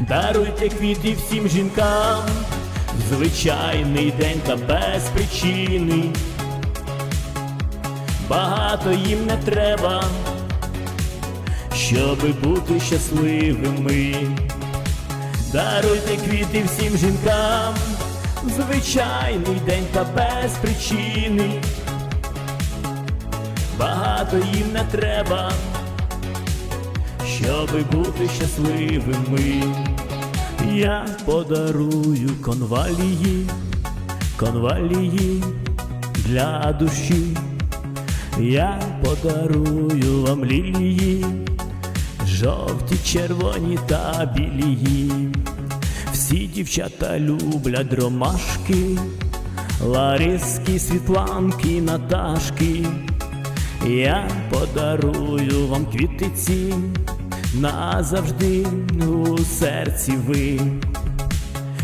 Даруйте квіти всім жінкам, звичайний день та без причини. Багато їм не треба, щоби бути щасливими. Даруйте квіти всім жінкам, звичайний день та без причини. Багато їм не треба, щоби бути щасливими. Я подарую конвалії, конвалії для душі. Я подарую вам лілії, жовті, червоні та білії. Всі дівчата люблять ромашки, Лариски, Світланки, Наташки. Я подарую вам квітиці назавжди у серці ви.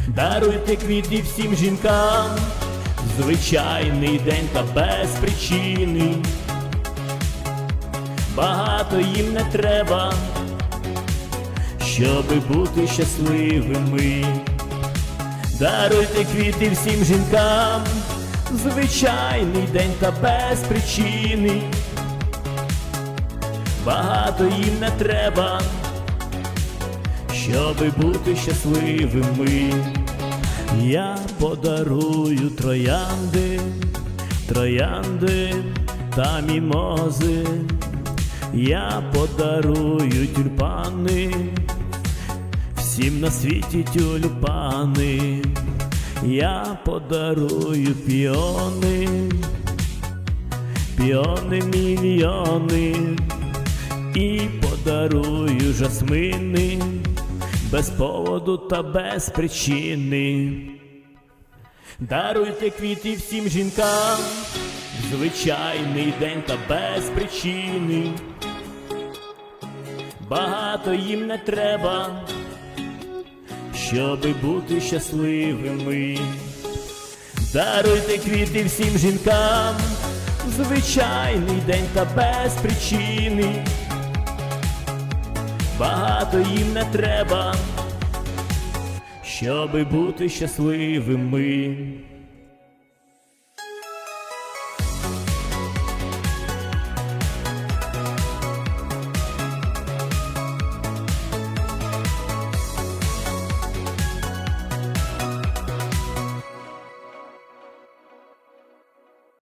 Даруйте квіти всім жінкам, звичайний день та без причини. Багато їм не треба, щоби бути щасливими. Даруйте квіти всім жінкам, звичайний день та без причини. Багато їм не треба, щоби бути щасливими. Я подарую троянди, троянди та мімози. Я подарую тюльпани, всім на світі тюльпани. Я подарую піони, піони мільйони і подарую жасмини без поводу та без причини. Даруйте квіти всім жінкам, звичайний день та без причини. Багато їм не треба, щоби бути щасливими. Даруйте квіти всім жінкам, звичайний день та без причини. Багато їм не треба, щоби бути щасливими.